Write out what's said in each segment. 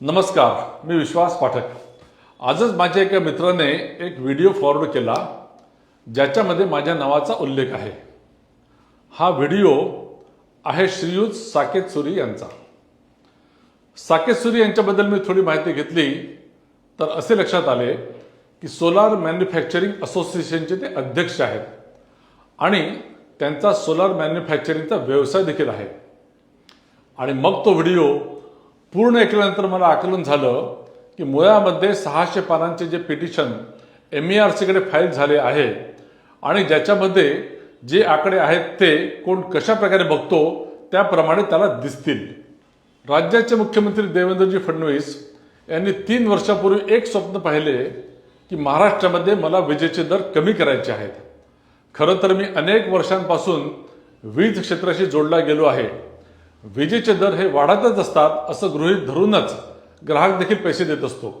नमस्कार मी विश्वास पाठक. आजच माझ्या एका मित्राने एक व्हिडिओ फॉरवर्ड केला ज्याच्यामध्ये माझ्या नावाचा उल्लेख आहे. हा व्हिडिओ आहे श्रीयुत साकेत सुरी यांचा. साकेत सुरी यांच्याबद्दल मी थोडी माहिती घेतली तर असे लक्षात आले की सोलार मॅन्युफॅक्चरिंग असोसिएशनचे ते अध्यक्ष आहेत आणि त्यांचा सोलार मॅन्युफॅक्चरिंगचा व्यवसाय देखील आहे. आणि मग तो व्हिडिओ पूर्ण ऐकल्यानंतर मला आकलन झालं की मुळामध्ये सहाशे पानांचे जे पिटिशन एम ई आर सीकडे फाईल झाले आहे आणि ज्याच्यामध्ये जे आकडे आहेत ते कोण कशा प्रकारे बघतो त्याप्रमाणे त्याला दिसतील. राज्याचे मुख्यमंत्री देवेंद्रजी फडणवीस यांनी तीन वर्षापूर्वी एक स्वप्न पाहिले की महाराष्ट्रामध्ये मला विजेचे दर कमी करायचे आहेत. खरं तर मी अनेक वर्षांपासून वीज क्षेत्राशी जोडला गेलो आहे. विजेचे दर हे वाढतच असतात असं गृहीत धरूनच ग्राहक देखील पैसे देत असतो.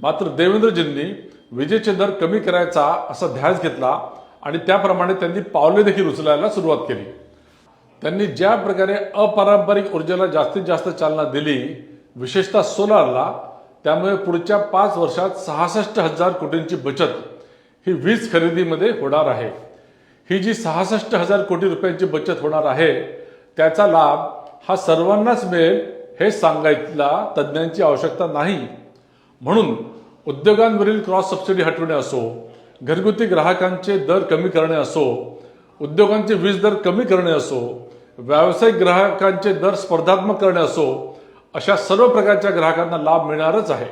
मात्र देवेंद्रजींनी विजेचे दर कमी करायचा असा ध्यास घेतला आणि त्याप्रमाणे त्यांनी पावले देखील उचलायला सुरुवात केली. त्यांनी ज्या प्रकारे अपारंपरिक ऊर्जेला जास्तीत जास्त चालना दिली विशेषतः सोलारला त्यामुळे पुढच्या पाच वर्षात सहासष्ट हजार कोटींची बचत ही वीज खरेदीमध्ये होणार आहे. ही जी सहासष्ट हजार कोटी रुपयांची बचत होणार आहे त्याचा लाभ हा सर्वांनाच मिळेल हे सांगायला तज्ज्ञांची आवश्यकता नाही. म्हणून उद्योगांवरील क्रॉस सबसिडी हटवणे असो घरगुती ग्राहकांचे दर कमी करणे असो उद्योगांचे वीज दर कमी करणे असो व्यावसायिक ग्राहकांचे दर स्पर्धात्मक करणे असो अशा सर्व प्रकारच्या ग्राहकांना लाभ मिळणारच आहे.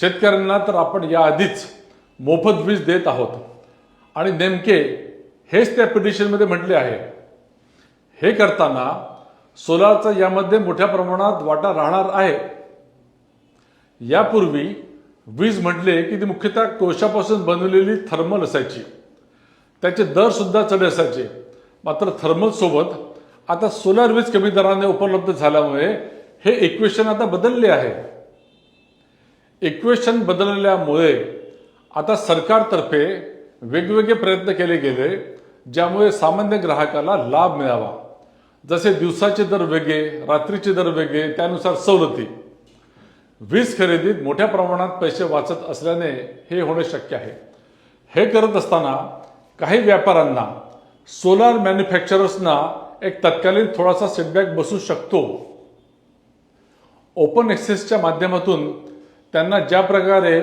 शेतकऱ्यांना तर आपण याआधीच मोफत वीज देत आहोत. आणि नेमके हेच त्या पिटिशनमध्ये म्हटले आहे. हे करताना सोलारचा यामध्ये मोठ्या प्रमाणात वाटा राहणार आहे. यापूर्वी वीज म्हटले की ती मुख्यतः कोळशापासून बनवलेली थर्मल असायची. त्याचे दर सुद्धा चढ असायचे. मात्र थर्मल सोबत आता सोलार वीज कमी दराने उपलब्ध झाल्यामुळे हे इक्वेशन आता बदलले आहे. इक्वेशन बदलल्यामुळे आता सरकारतर्फे वेगवेगळे प्रयत्न केले गेले ज्यामुळे सामान्य ग्राहकाला लाभ मिळावा. जसे दिवसाचे दर वेगळे रात्रीचे दर वेगळे त्यानुसार सवलती. वीज खरेदीत मोठ्या प्रमाणात पैसे वाचत असल्याने हे होणे शक्य आहे. हे करत असताना काही व्यापाऱ्यांना सोलार मॅन्युफॅक्चरर्सना एक तत्कालीन थोडासा सेटबॅक बसू शकतो. ओपन एक्सेसच्या माध्यमातून त्यांना ज्या प्रकारे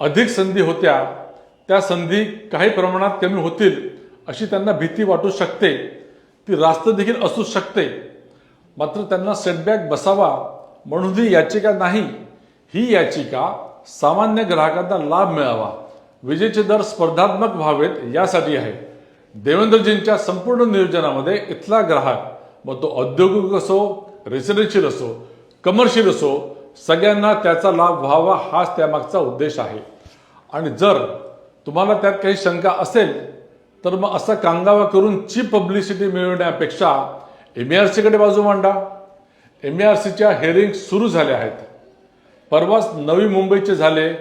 अधिक संधी होत्या त्या संधी काही प्रमाणात कमी होतील अशी त्यांना भीती वाटू शकते. ती रास्त देखील असू शकते. मात्र त्यांना सेटबॅक बसावा म्हणून ही याचिका नाही. ही याचिका सामान्य ग्राहकांना लाभ मिळावा. विजेचे दर स्पर्धात्मक व्हावेत यासाठी आहे. देवेंद्रजींच्या संपूर्ण नियोजनामध्ये इथला ग्राहक मग तो औद्योगिक असो रेसिडेन्शियल असो कमर्शियल असो सगळ्यांना त्याचा लाभ व्हावा हाच त्यामागचा उद्देश आहे. आणि जर तुम्हाला त्यात काही शंका असेल तर मग असा कांगावा करून चीप पब्लिसिटी मिळवण्यापेक्षा एम आर सीकडे बाजू मांडा. एम आर सीच्या हेअरिंग सुरू झाल्या आहेत. परवाच नवी मुंबईचे झाले.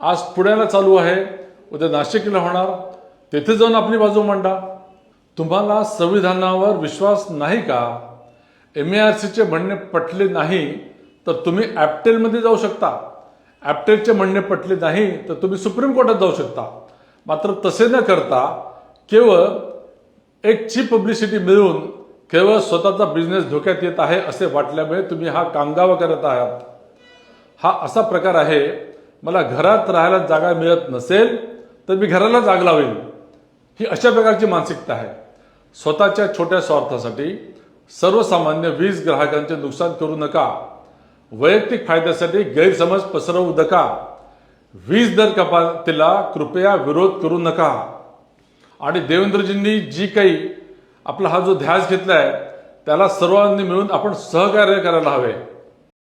आज पुण्याला चालू आहे. उद्या नाशिकला होणार. तेथे जाऊन आपली बाजू मांडा. तुम्हाला संविधानावर विश्वास नाही का? एम आर सीचे म्हणणे पटले नाही तर तुम्ही ॲपटेलमध्ये जाऊ शकता. ॲपटेलचे म्हणणे पटले नाही तर तुम्ही सुप्रीम कोर्टात जाऊ शकता. मात्र तसे न करता केवळ एक चीप पब्लिसिटी मिळवून केवळ स्वतःचा बिझनेस धोक्यात येत आहे असे वाटल्यामुळे तुम्ही हा कांगावा करत आहात. हा असा प्रकार आहे मला घरात राहायला जागा मिळत नसेल तर मी घराला जाग लावेल ही अशा प्रकारची मानसिकता आहे. स्वतःच्या छोट्या स्वार्थासाठी सर्वसामान्य वीज ग्राहकांचे नुकसान करू नका. वैयक्तिक फायद्यासाठी गैरसमज पसरवू नका. वीज दर कपातीला कृपया विरोध करू नका. आणि देवेंद्रजींनी जी काही आपला हा जो ध्यास घेतला आहे त्याला सर्वांनी मिळून आपण सहकार्य करायला हवे.